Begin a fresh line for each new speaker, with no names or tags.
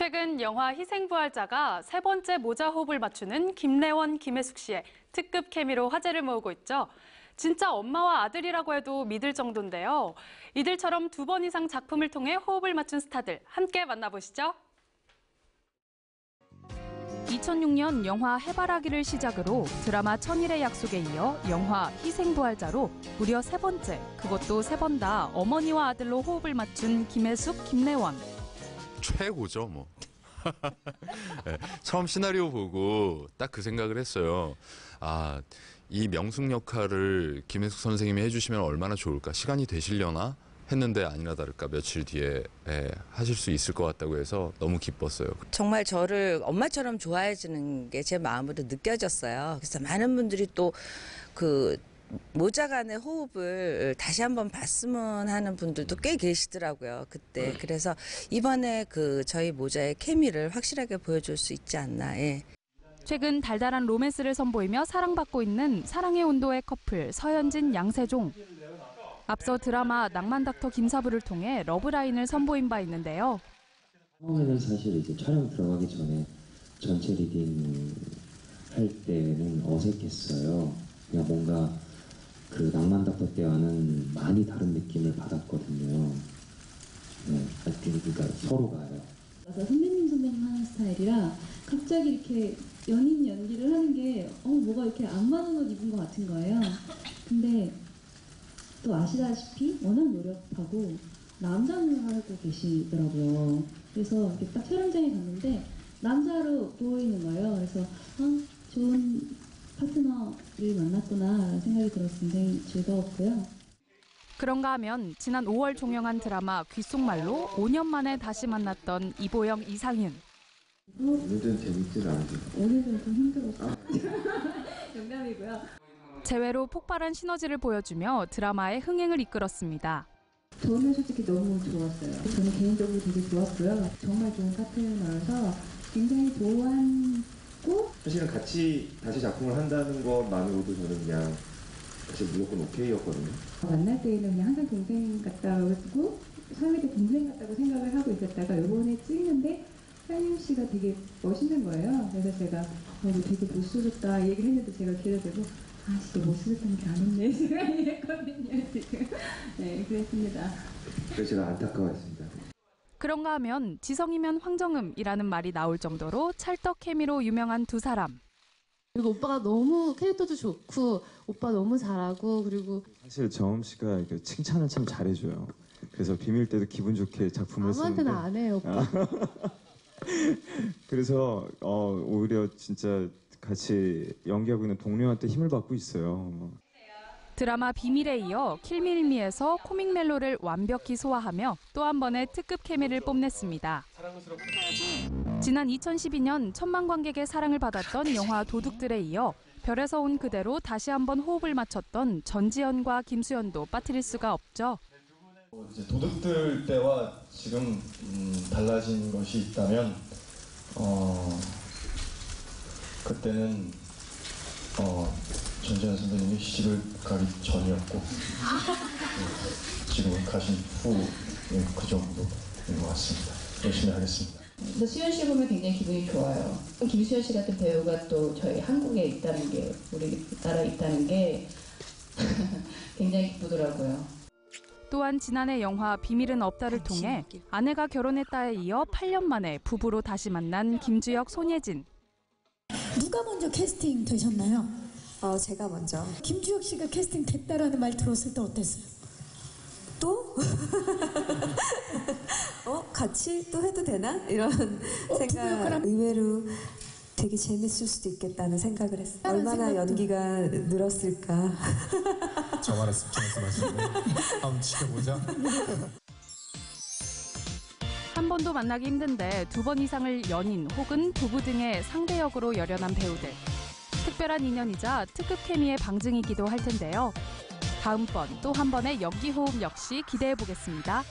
최근 영화 희생부활자가 세 번째 모자 호흡을 맞추는 김래원, 김혜숙 씨의 특급 케미로 화제를 모으고 있죠. 진짜 엄마와 아들이라고 해도 믿을 정도인데요. 이들처럼 두 번 이상 작품을 통해 호흡을 맞춘 스타들 함께 만나보시죠. 2006년 영화 해바라기를 시작으로 드라마 천일의 약속에 이어 영화 희생부활자로 무려 세 번째, 그것도 세 번 다 어머니와 아들로 호흡을 맞춘 김혜숙, 김래원.
최고죠, 뭐. 네, 처음 시나리오 보고 딱 그 생각을 했어요. 아, 이 명숙 역할을 김혜숙 선생님이 해주시면 얼마나 좋을까. 시간이 되시려나? 했는데 아니나 다를까 며칠 뒤에 예, 하실 수 있을 것 같다고 해서 너무 기뻤어요.
정말 저를 엄마처럼 좋아해 주는 게 제 마음으로 느껴졌어요. 그래서 많은 분들이 또 그 모자 간의 호흡을 다시 한번 봤으면 하는 분들도 꽤 계시더라고요. 그때. 그래서 이번에 그 저희 모자의 케미를 확실하게 보여줄 수 있지 않나. 예.
최근 달달한 로맨스를 선보이며 사랑받고 있는 사랑의 온도의 커플 서현진, 양세종. 앞서 드라마 낭만 닥터 김사부를 통해 러브라인을 선보인 바 있는데요.
처음에는 사실 이제 촬영 들어가기 전에 전체 리딩 할 때는 어색했어요. 그냥 뭔가 그 낭만 닥터 때와는 많이 다른 느낌을 받았거든요. 네, 그러니까 서로가요.
그래서 선배님 선배님 하는 스타일이라 갑자기 이렇게 연인 연기를 하는 게 어, 뭐가 이렇게 안 맞는 옷 입은 것 같은 거예요. 근데 또 아시다시피 워낙 노력하고 남자를 하고 계시더라고요. 그래서 이렇게 딱 촬영장에 갔는데 남자로 보이는 거예요. 그래서 아, 좋은 파트너를 만났구나 생각이 들어서 굉장히 즐거웠고요.
그런가 하면 지난 5월 종영한 드라마 귓속말로 5년 만에 다시 만났던 이보영, 이상윤.
오늘은 재밌진 않은데.
오늘은 좀 힘들었어요. 농담이고요.
재회로 폭발한 시너지를 보여주며 드라마의 흥행을 이끌었습니다.
저는 솔직히 너무 좋았어요. 저는 개인적으로 되게 좋았고요. 정말 좋은 파트너여서 굉장히 좋아하고
사실은 같이 다시 작품을 한다는 것만으로도 저는 그냥 사실 무조건 오케이였거든요.
만날 때에는 그냥 항상 동생 같다고 사회대 동생 같다고 생각을 하고 있었다가 요번에 찍는데 상윤 씨가 되게 멋있는 거예요. 그래서 제가 어, 너 되게 못쓰셨다 얘기를 했는데 제가 기다려고 아 진짜 못쓰셨다는 게 아닌데 제가 이랬거든요 지금. 네 그랬습니다.
그래서 제가 안타까워했습니다.
그런가 하면 지성이면 황정음이라는 말이 나올 정도로 찰떡 케미로 유명한 두 사람.
그리고 오빠가 너무 캐릭터도 좋고 오빠 너무 잘하고 그리고
사실 정음 씨가 이렇게 칭찬을 참 잘해줘요. 그래서 비밀 때도 기분 좋게 작품을
아무한테나
쓰는데
안 해요 오빠.
그래서 어, 오히려 진짜 같이 연기하고 있는 동료한테 힘을 받고 있어요. 뭐.
드라마 비밀에 이어 킬밀미에서 코믹 멜로를 완벽히 소화하며 또 한 번의 특급 케미를 뽐냈습니다. 지난 2012년 천만 관객의 사랑을 받았던 영화 도둑들에 이어 별에서 온 그대로 다시 한번 호흡을 맞췄던 전지현과 김수현도 빠뜨릴 수가 없죠.
도둑들 때와 지금 음, 달라진 것이 있다면 어, 그때는 어, 전지현 선배님이 시집을 가기 전이었고 네, 지금은 가신 후그 정도인 것 같습니다. 열심히 하겠습니다.
또 수현 씨 보면 굉장히 기분이 좋아요. 김수현 씨 같은 배우가 또 저희 한국에 있다는 게 우리나라에 있다는 게 굉장히 기쁘더라고요.
또한 지난해 영화 비밀은 없다를 통해 아내가 결혼했다에 이어 8년 만에 부부로 다시 만난 김주혁, 손예진.
누가 먼저 캐스팅 되셨나요?
어, 제가 먼저.
김주혁 씨가 캐스팅 됐다라는 말 들었을 때 어땠어요?
또? 어, 같이 또 해도 되나? 이런
어,
생각. 의외로 되게 재밌을 수도 있겠다는 생각을 했어요. 얼마나. 연기가 늘었을까.
저 말씀 저 말씀하시고 한번 지켜보자.
한 번도 만나기 힘든데 두 번 이상을 연인 혹은 부부 등의 상대 역으로 열연한 배우들. 특별한 인연이자 특급 케미의 방증이기도 할 텐데요. 다음번 또 한 번의 연기 호흡 역시 기대해 보겠습니다.